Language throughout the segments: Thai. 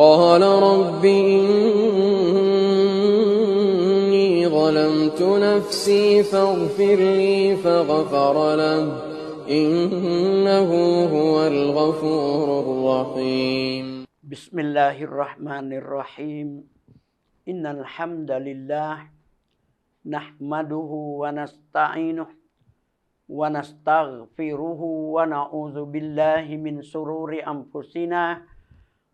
قال رب إني ظلمت نفسي فاغفر لي فغفر له. إنه هو الغفور الرحيم. بسم الله الرحمن الرحيم. إن الحمد لله نحمده ونستعينه ونستغفره ونعوذ بالله من شرور أنفسنا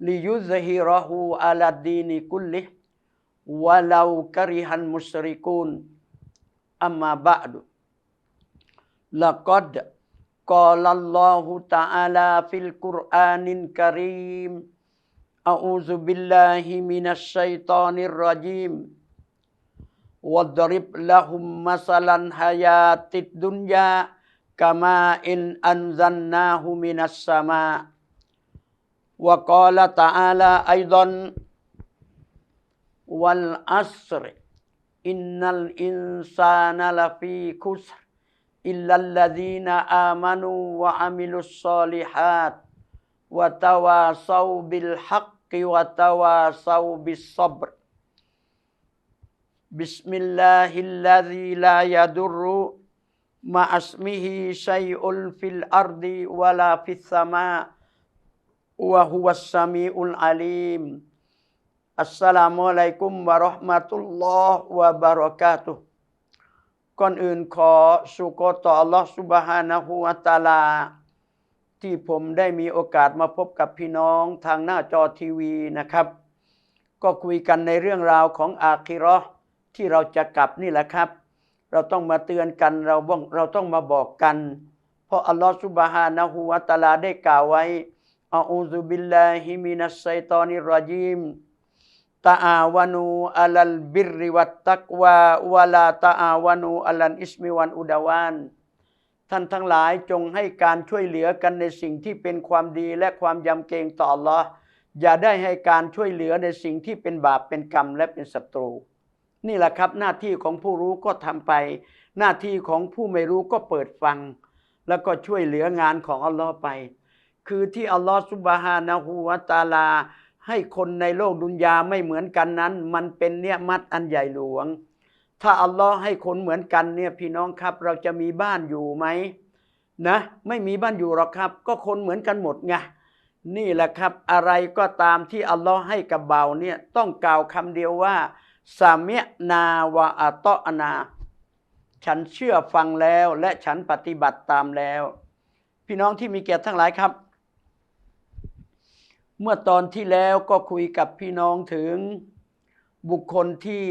liyuzhirahu ala dini kullih walau karihan musyrikun. Amma ba'du. Laqad qala Allah ta'ala fil qur'anin karim a'udzu billahi minasy syaithanir rajim wadrib lahum masalan hayatid dunya kama in anzannahu minas sama' وقال تعالى أيضا والعصر إن الإنسان لفي خسر إلا الذين آمنوا وعملوا الصالحات وتواصوا بالحق وتواصوا بالصبر. بسم الله الذي لا يضر مع اسمه شيء في الأرض ولا في السماء. วะฮุวัสามีอุลอาลีมอัสสลามุอะลัยกุมวะราะห์มะตุลลอฮ์วะบารอกาตุก่อนอื่นขอสุกต่ออัลลอฮ์ซุบฮานะฮูวะตาลา ที่ผมได้มีโอกาสมาพบกับพี่น้องทางหน้าจอทีวีนะครับ ก็คุยกันในเรื่องราวของอาคิรอที่เราจะกลับนี่แหละครับ เราต้องมาเตือนกันเราบ้องเราต้องมาบอกกัน เพราะอัลลอฮ์ซุบฮานะฮูวะตาลาได้กล่าวไว้ อาอูซุบิลลาฮิมินัสไซตอนิรรจีมตะอาวานูอัลัลบิรริวัตตักวาวะลาตะอาวานูอัลันอิสมิวันอุดาวานท่านทั้งหลายจงให้การช่วยเหลือกันในสิ่งที่เป็นความดีและความยำเกรงต่อ Allah อย่าได้ให้การช่วยเหลือในสิ่งที่เป็นบาปเป็นกรรมและเป็นศัตรู นี่แหละครับหน้าที่ของผู้รู้ก็ทำไป หน้าที่ของผู้ไม่รู้ก็เปิดฟัง แล้วก็ช่วยเหลืองานของอัลลอฮ์ไป คือที่อัลลอฮ์ซุบฮานะฮูวะตาลา ให้คนในโลกดุนยาไม่เหมือนกันนั้น มันเป็นเนี่ยมัดอันใหญ่หลวง ถ้าอัลลอฮ์ให้คนเหมือนกันเนี่ยพี่น้องครับเราจะมีบ้านอยู่ไหมนะไม่มีบ้านอยู่หรอกครับ ก็คนเหมือนกันหมดไงนี่แหละครับอะไรก็ตามที่อัลลอฮ์ให้กับเบาเนี่ยต้องกล่าวคำเดียวว่าสามีนาวะอัตอนา ฉันเชื่อฟังแล้วและฉันปฏิบัติตามแล้ว พี่น้องที่มีเกียรติทั้งหลายครับ เมื่อตอนที่แล้วก็คุยกับพี่น้องถึงบุคคลที่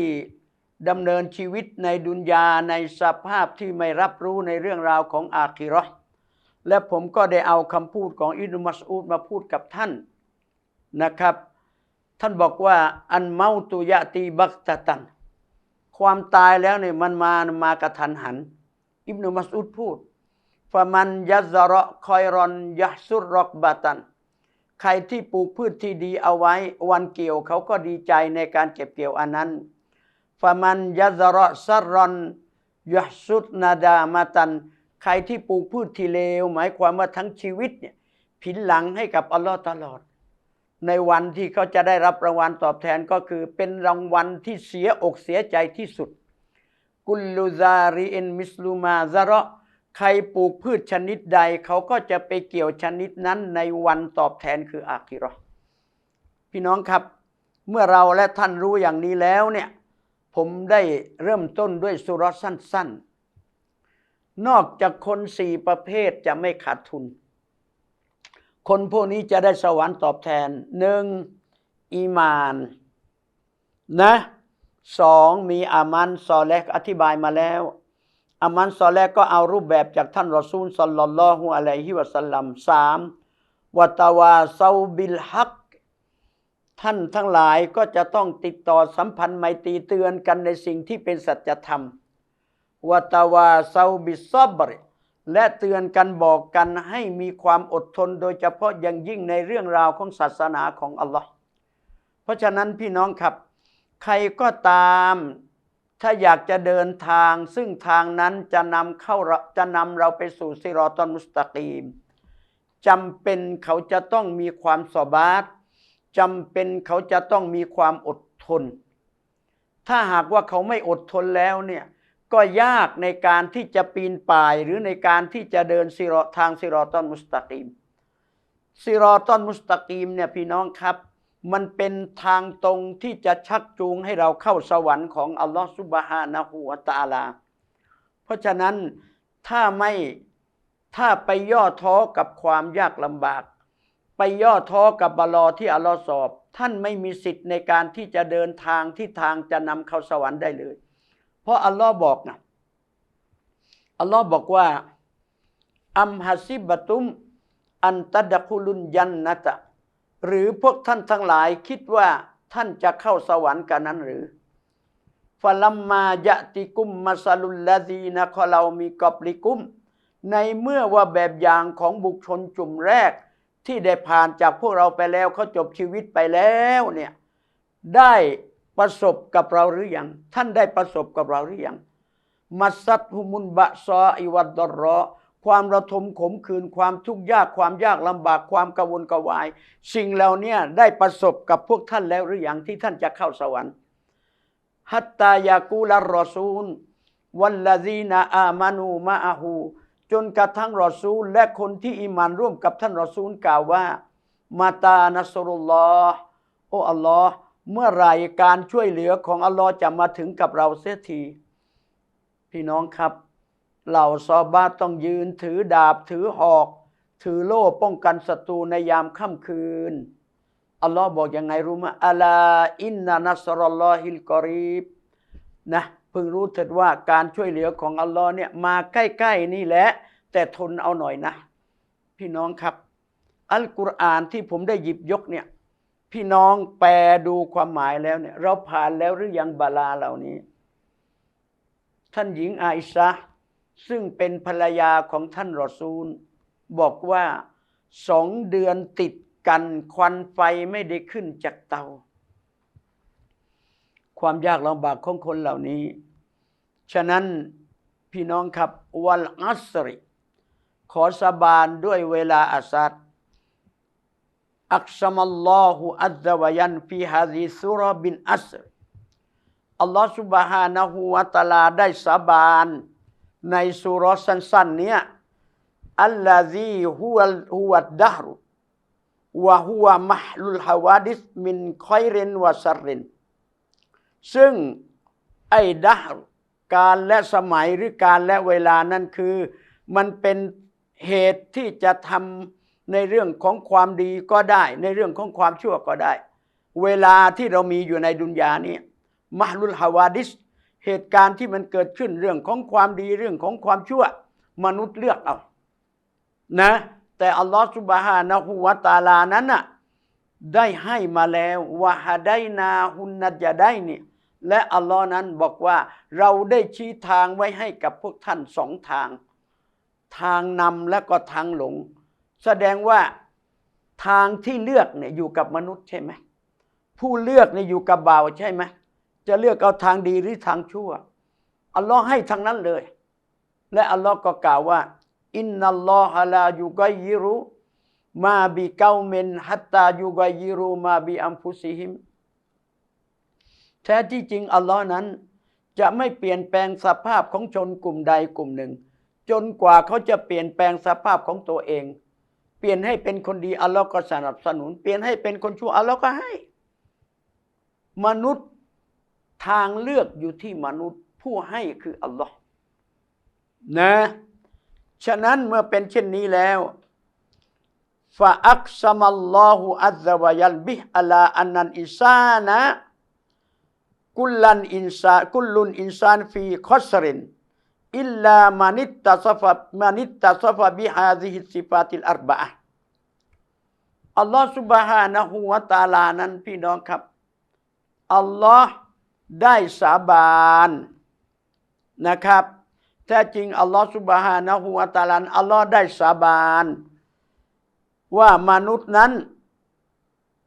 ดำเนินชีวิตในดุนยาในสภาพที่ไม่รับรู้ในเรื่องราวของอาคิราะห์และผมก็ได้เอาคำพูดของอิบนุมัสอูดมาพูดกับท่านนะครับ ท่านบอกว่าอันเมาตุยะตีบักตะตัน ความตายแล้วเนี่ยมันมามากระทันหัน อิบนุมัสอุดพูดฟามันยัซระคอยรอนยะซุรรอกบาตัน ใครที่ปลูกพืชที่ดีเอาไว้ วันเกี่ยวเขาก็ดีใจในการเก็บเกี่ยวอันนั้นฟามันยัซระซัรอนยะซุดนาดามาตัน ใครที่ปลูกพืชที่เลว หมายความว่าทั้งชีวิตเนี่ยผินหลังให้กับอัลลอฮ์ตลอด ในวันที่เขาจะได้รับรางวัลตอบแทนก็คือเป็นรางวัลที่เสียอกเสียใจที่สุด กุลลูซารีเอนมิสลูมาซาระ ใครปลูกพืชชนิดใดเขาก็จะไปเกี่ยวชนิดนั้นในวันตอบแทนคืออาคิราะห์พี่น้องครับ เมื่อเราและท่านรู้อย่างนี้แล้วเนี่ย ผมได้เริ่มต้นด้วยสุรสั้น ๆ นอกจากคนสี่ประเภทจะไม่ขาดทุน คนพวกนี้จะได้สวรรค์ตอบแทนหนึ่งอีมานนะสองมีอามันซอแลกอธิบายมาแล้ว อามันซอแลกก็เอารูปแบบจากท่านรอซูลสัลลัลลอฮุอะลัยฮิวะสัลลัมสามวัตวาซาบิลฮัก ท่านทั้งหลายก็จะต้องติดต่อสัมพันธ์ไมตรีเตือนกันในสิ่งที่เป็นสัจธรรมวตาวาเซาบิซอบรและเตือนกันบอกกันให้มีความอดทนโดยเฉพาะอย่างยิ่งในเรื่องราวของศาสนาของอัลลอฮ์เพราะฉะนั้นพี่น้องครับ ใครก็ตาม ถ้าอยากจะเดินทาง ซึ่งทางนั้นจะนำเข้าจะนำเราไปสู่ซิรอตอนมุสตะกีมจำเป็นเขาจะต้องมีความสบาตจำเป็นเขาจะต้องมีความอดทน ถ้าหากว่าเขาไม่อดทนแล้วเนี่ยก็ยากในการที่จะปีนป่ายหรือในการที่จะเดินซิรอทางซิรอตอนมุสตะกีมซิรอตอนมุสตะกีมเนี่ยพี่น้องครับ มันเป็นทางตรงที่จะชักจูงให้เราเข้าสวรรค์ของอัลลอฮฺสุบฮานะฮูวตาลา เพราะฉะนั้นถ้าไม่ถ้าไปย่อท้อกับความยากลำบาก ไปย่อท้อกับบาลอที่อัลลอฮ์สอบ ท่านไม่มีสิทธิ์ในการที่จะเดินทางที่ทางจะนำเข้าสวรรค์ได้เลย เพราะอัลลอฮ์บอกนะอัลลอฮ์บอกว่าอัมฮัซิบะตุม อันตัดคุลุนยันนะตะ หรือพวกท่านทั้งหลายคิดว่าท่านจะเข้าสวรรค์กันนั้นหรือฟลัมมายะติกุมมาซาลุลลาดีนะคอเรามีกอบลิกุม ในเมื่อว่าแบบอย่างของบุคคลจุ่มแรก ที่ได้ผ่านจากพวกเราไปแล้วเขาจบชีวิตไปแล้วเนี่ยได้ประสบกับเราหรือยังท่านได้ประสบกับเราหรือยังมัสัตฮุมุนบะซออิวัดดรอ ความระทมขมขื่นความทุกข์ยากความยากลำบากความกระวนกวาย สิ่งเหล่านี้ได้ประสบกับพวกท่านแล้วหรือยังที่ท่านจะเข้าสวรรค์ฮัตตายากูลารอซูล วัลลาซีนาอามานูมาอาหูจนกระทั่งรอซูล และคนที่อิมานร่วมกับท่านรอซูลกล่าวว่า มาตานัสรุลลอฮ์โอ้อัลลอฮ์เมื่อไรการช่วยเหลือของอัลลอฮ์จะมาถึงกับเราเสียที พี่น้องครับ เหล่าซอบาต้องยืนถือดาบถือหอก ถือโล่ป้องกันศัตรูในยามค่ำคืน อัลลอฮ์บอกยังไงรู้ไหมอัลาอินนานัสรอลลอฮิลกอรีบนะเพิ่งรู้เถิดว่าการช่วยเหลือของอัลลอฮ์เนี่ยมาใกล้ๆนี่แหละ แต่ทนเอาหน่อยนะ พี่น้องครับ อัลกุรอานที่ผมได้หยิบยกเนี่ยพี่น้องแปลดูความหมายแล้วเนี่ย เราผ่านแล้วหรือยังบาลาเหล่านี้ ท่านหญิงอาอิชา ซึ่งเป็นภรรยาของท่านรอซูล บอกว่าสองเดือนติดกันควันไฟไม่ได้ขึ้นจากเตา ความยากลำบากของคนเหล่านี้ ฉะนั้นพี่น้องครับวัลอัสริ ขอสาบานด้วยเวลาอาสัดอักษมัลลอฮุอัลลวยันฟีฮาซิสุรบินอัสรอัลลอฮฺสุบฮานะฮูวะตะลาได้สาบาน ในสุรสั้นๆเนี้ยอัลลาซีฮุวฮุวดดะฮรุวะฮุวมะฮลุลฮาวาดิสมินคอยรินวะซรินซึ่งไอ้ดะฮรการและสมัยหรือการและเวลานั้นคือ มันเป็นเหตุที่จะทำในเรื่องของความดีก็ได้ ในเรื่องของความชั่วก็ได้ เวลาที่เรามีอยู่ในดุนยานี้มหลุลฮาวาดิส เหตุการณ์ที่มันเกิดขึ้นเรื่องของความดีเรื่องของความชั่ว มนุษย์เลือกเอานะ แต่อัลลอฮฺสุบฮานะฮูวาตาลานั้นน่ะได้ให้มาแล้ววะฮะไดนาหุนนัดยาได้นี่และอัลลอฮ์นั้นบอกว่าเราได้ชี้ทางไว้ให้กับพวกท่านสองทาง ทางนำและก็ทางหลง แสดงว่าทางที่เลือกเนี่ยอยู่กับมนุษย์ใช่ไหมผู้เลือกเนี่ยอยู่กับบ่าวใช่ไหม จะเลือกเอาทางดีหรือทางชั่ว อัลลอฮ์ให้ทางนั้นเลย และอัลลอฮ์ก็กล่าวว่า อินนัลลอฮะลายุกัยยิรุมาบิเกาเมนฮัตตายุกัยยิรุมาบิอัมฟุซิฮิม แท้ที่จริงอัลลอฮ์นั้น จะไม่เปลี่ยนแปลงสภาพของชนกลุ่มใดกลุ่มหนึ่ง จนกว่าเขาจะเปลี่ยนแปลงสภาพของตัวเอง เปลี่ยนให้เป็นคนดีอัลลอฮ์ก็สนับสนุน เปลี่ยนให้เป็นคนชั่วอัลลอฮ์ก็ให้ มนุษย์ ทางเลือกอยู่ที่มนุษย์ผู้ให้คืออัลลอฮ์นะ ฉะนั้นเมื่อเป็นเช่นนี้แล้วฟาอักซัมัลลอฮุอัลลวะยัลบิฮอัลาอันนันอิซานะกุลลันอินซากุลลุนอินซานฟีคอสรินอิลลามานิตตาซฟะมานิตตาซฟะบิฮาซิฮิสิฟาติลอัรบะอัลลอฮฺสุบฮานะฮูวะตาลานั้นพี่น้องครับอัลลอฮ์ ได้สาบานนะครับ แท้จริงอัลลอฮ์สุบฮานะฮูวะตาลาอัลลอฮ์ได้สาบาน ว่ามนุษย์นั้น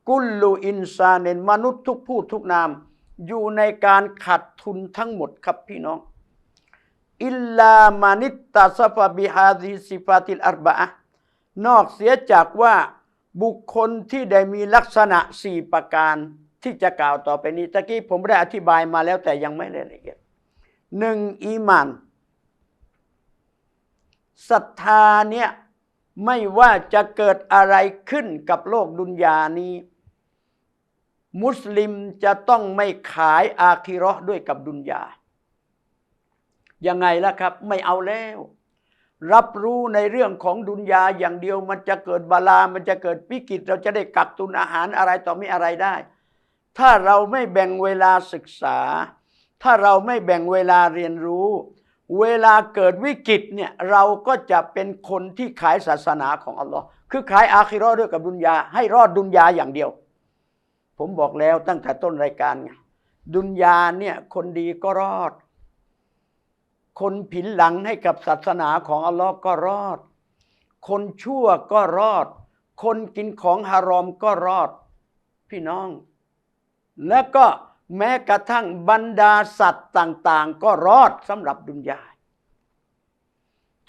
กุลลูอินซาเนนมนุษย์ทุกผู้ทุกนาม อยู่ในการขาดทุนทั้งหมดครับพี่น้อง อิลลามานิตตาซฟะบิฮาดีซิฟาติลอัรบะฮ์นอกเสียจากว่าบุคคลที่ได้มีลักษณะสี่ประการ ที่จะกล่าวต่อไปนี้ตะกี้ผมได้อธิบายมาแล้วแต่ยังไม่ละเอียดหนึ่งอีมานศรัทธาเนี่ยไม่ว่าจะเกิดอะไรขึ้นกับโลกดุนยานี้ มุสลิมจะต้องไม่ขายอาคิราะห์ด้วยกับดุนยา ยังไงล่ะครับ ไม่เอาแล้ว รับรู้ในเรื่องของดุนยาอย่างเดียวมันจะเกิดบาลา มันจะเกิดวิกฤต เราจะได้กักตุนอาหารอะไรต่อมีอะไรได้ ถ้าเราไม่แบ่งเวลาศึกษา ถ้าเราไม่แบ่งเวลาเรียนรู้ เวลาเกิดวิกฤตเนี่ยเราก็จะเป็นคนที่ขายศาสนาของอัลลอฮ์คือขายอาคิราะห์ด้วยกับดุนยา ให้รอดดุนยาอย่างเดียว ผมบอกแล้วตั้งแต่ต้นรายการไงดุนยาเนี่ยคนดีก็รอด คนผินหลังให้กับศาสนาของอัลลอฮ์ก็รอด คนชั่วก็รอด คนกินของฮารอมก็รอด พี่น้อง แล้วก็แม้กระทั่งบรรดาสัตว์ต่างๆ ก็รอดสำหรับดุนยา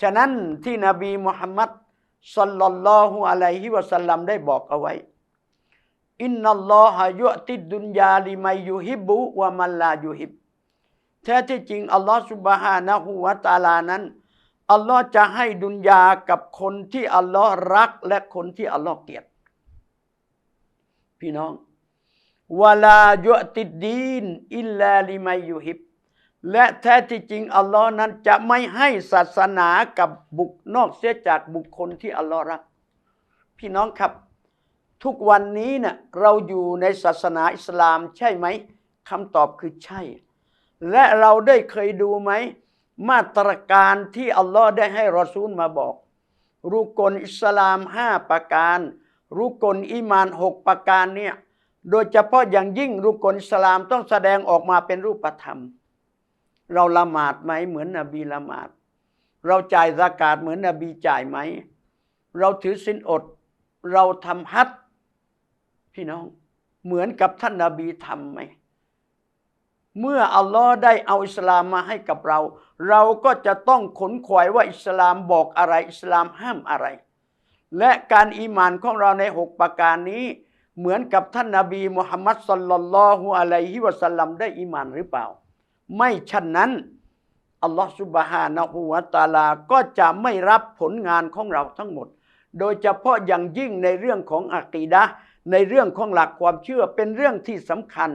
ฉะนั้นที่นบีมุฮัมมัดสัลลัลลอฮุอะลัยฮิวะสัลลัมได้บอกเอาไว้ อินนัลลอฮะยุติดดุนยาลิมัยยุฮิบุวะมันลายุฮิบแท้ที่จริง อัลลอฮฺสุบฮานะฮูวะตาลานั้น อัลลอฮ์จะให้ดุนยากับคนที่อัลลอฮ์รักและคนที่อัลลอฮ์เกลียด พี่น้อง วลายุติดดีนอิลลาลิมัยยุฮิบ และแท้ที่จริงอัลลอฮ์นั้นจะไม่ให้ศาสนากับบุคนอกเสียจากบุคคลที่อัลลอฮ์รัก พี่น้องครับ ทุกวันนี้เนะ่ยเราอยู่ในศาสนาอิสลามใช่ไหมคำตอบคือใช่ และเราได้เคยดูไหม มาตรการที่อัลลอฮ์ได้ให้รอซูลมาบอก รุกลอิสลามห้าประการ รุกลอีมานหกประการเนี่ย โดยเฉพาะอย่างยิ่งรุกลอิสลามต้องแสดงออกมาเป็นรูปธรรม เราละหมาดไหมเหมือนนบีละหมาด เราจ่ายสากาศเหมือนนบีจ่ายไหม เราถือสินอด เราทำฮัจญ์พี่น้องเหมือนกับท่านนาบีทำไหม เมื่ออัลลอฮ์ได้เอาอิสลามมาให้กับเรา เราก็จะต้องขนขวายว่าอิสลามบอกอะไร อิสลามห้ามอะไร และการอีมานของเราในหกประการนี้ เหมือนกับท่านนาบีมุฮัมมัดสัลลัลลอฮุอะลัยฮิวะสัลลัมได้อีมานหรือเปล่า ไม่ฉะนั้นอัลลอฮฺสุบฮานะฮูวะตาลาก็จะไม่รับผลงานของเราทั้งหมด โดยเฉพาะอย่างยิ่งในเรื่องของอะกีดะในเรื่องของหลักความเชื่อเป็นเรื่องที่สำคัญ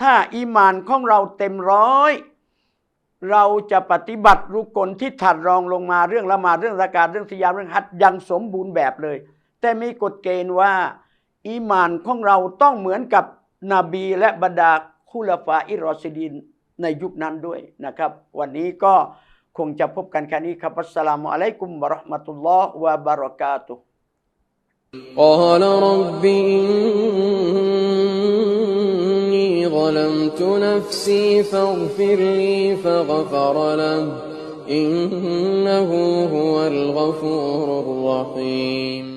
ถ้าอีมานของเราเต็มร้อย เราจะปฏิบัติรุกลที่ถัดรองลงมาเรื่องละมาเรื่องสกาดเรื่องสยามเรื่องฮัจญ์ยังสมบูรณ์แบบเลย แต่มีกฎเกณฑ์ว่า อีหมานของเราต้องเหมือนกับนบีและบรรดาคุลาฟาอิรอซิดินในยุคนั้นด้วยนะครับ วันนี้ก็คงจะพบกันแค่นี้ครับอัสสลามุอะลัยกุมบะเราะห์มะตุลลอฮ์วะบะเราะกาตุฮ์ قال رب إني ظلمت نفسي فاغفر لي فغفر له إنه هو الغفور الرحيم